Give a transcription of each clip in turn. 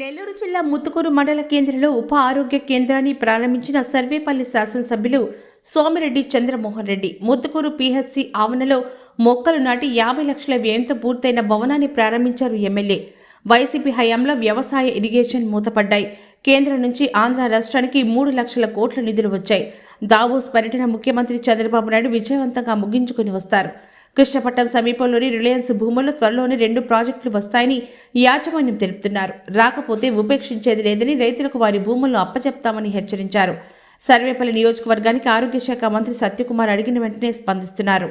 నెల్లూరు జిల్లా ముత్తుకూరు మండల కేంద్రంలో ఉప ఆరోగ్య కేంద్రాన్ని ప్రారంభించిన సర్వేపల్లి శాసనసభ్యులు సోమిరెడ్డి చంద్రమోహన్ రెడ్డి. ముత్తుకూరు పిహెచ్సి ఆవరణలో మొక్కలు నాటి యాభై లక్షల వ్యయంతో పూర్తయిన భవనాన్ని ప్రారంభించారు ఎమ్మెల్యే. వైసీపీ హయాంలో వ్యవసాయ ఇరిగేషన్ మూతపడ్డాయి. కేంద్రం నుంచి ఆంధ్ర రాష్ట్రానికి మూడు లక్షల కోట్ల నిధులు వచ్చాయి. దావోస్ పర్యటన ముఖ్యమంత్రి చంద్రబాబు నాయుడు విజయవంతంగా ముగించుకుని వస్తారు. కృష్ణపట్నం సమీపంలోని రిలయన్స్ భూముల్లో త్వరలోనే రెండు ప్రాజెక్టులు వస్తాయని యాజమాన్యం తెలుపుతున్నారు. రాకపోతే ఉపేక్షించేది లేదని రైతులకు వారి భూములను అప్పచెప్తామని హెచ్చరించారు. సర్వేపల్లి నియోజకవర్గానికి ఆరోగ్య శాఖ మంత్రి సత్యకుమార్ అడిగిన వెంటనే స్పందిస్తున్నారు.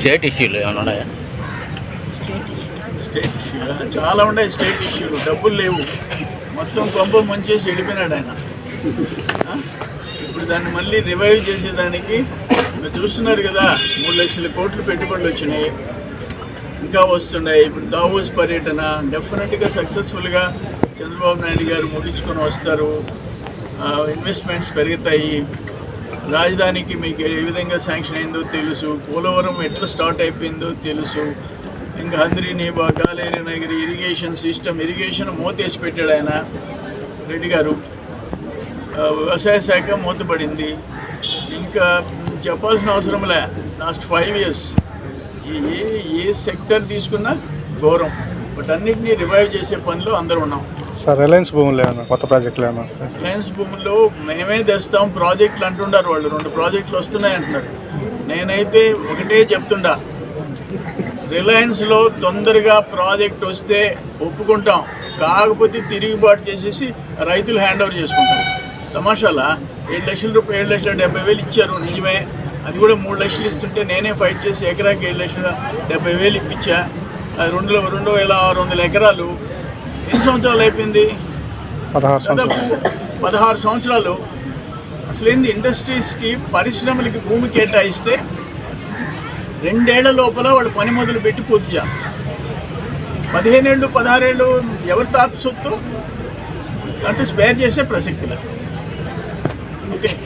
స్టేట్ ఇష్యూలు ఏమైనా ఉన్నాయా? స్టేట్ ఇష్యూ చాలా ఉన్నాయి స్టేట్ ఇష్యూలు. డబ్బులు లేవు. మొత్తం కొంప ముంచేసి వెళ్ళిపోయినాడు ఆయన. ఇప్పుడు దాన్ని మళ్ళీ రివైవ్ చేసేదానికి మీరు చూస్తున్నారు కదా మూడు లక్షల కోట్లు పెట్టుబడులు వచ్చినాయి. ఇంకా వస్తున్నాయి. ఇప్పుడు దావోస్ పర్యటన డెఫినెట్గా సక్సెస్ఫుల్గా చంద్రబాబు నాయుడు గారు ముగించుకొని వస్తారు. ఇన్వెస్ట్మెంట్స్ పెరుగుతాయి. రాజధానికి మీకు ఏ విధంగా శాంక్షన్ అయిందో తెలుసు. పోలవరం ఎట్లా స్టార్ట్ అయిపోయిందో తెలుసు. ఇంకా Handri Neeva Galeru Nagari irrigation system irrigation మూతేసి పెట్టాడు ఆయన రెడ్డి గారు. వ్యవసాయ శాఖ మూతపడింది. ఇంకా చెప్పాల్సిన అవసరం లే. లాస్ట్ ఫైవ్ ఇయర్స్ ఏ ఏ సెక్టర్ తీసుకున్నా ఘోరం. బట్ అన్నింటినీ రివైవ్ చేసే పనిలో అందరూ ఉన్నాం. సార్ రిలయన్స్ భూములు ఏమన్నా కొత్త ప్రాజెక్టులు ఏమన్నా రిలయన్స్ భూముల్లో మేమే తెస్తాం ప్రాజెక్టులు అంటున్నారు వాళ్ళు. రెండు ప్రాజెక్టులు వస్తున్నాయి అంటున్నారు. నేనైతే ఒకటే చెప్తుండా. రిలయన్స్లో తొందరగా ప్రాజెక్ట్ వస్తే ఒప్పుకుంటాం. కాకపోతే తిరుగుబాటు చేసేసి రైతులు హ్యాండ్ ఓవర్ చేసుకుంటాం తమాషాలా? ఏడు లక్షల రూపాయలు ఏడు లక్షల డెబ్బై వేలు ఇచ్చారు. నిజమే. అది కూడా మూడు లక్షలు ఇస్తుంటే నేనే ఫైట్ చేసి ఎకరాకి ఏడు లక్షల డెబ్బై వేలు ఇప్పించా. అది రెండు రెండు వేల ఆరు వందల ఎకరాలు. ఎన్ని సంవత్సరాలు అయిపోయింది? పదహారు సంవత్సరాలు. పదహారు సంవత్సరాలు. అసలు ఏంది ఇండస్ట్రీస్కి పరిశ్రమలకి భూమి కేటాయిస్తే రెండేళ్ళ లోపల వాడు పని మొదలు పెట్టి పూర్తి చేయాలి. పదిహేనేళ్ళు పదహారేళ్ళు ఎవరి తాత సొత్తు? అంటే స్పేర్ చేసే ప్రసక్తి లేదు. ఓకే.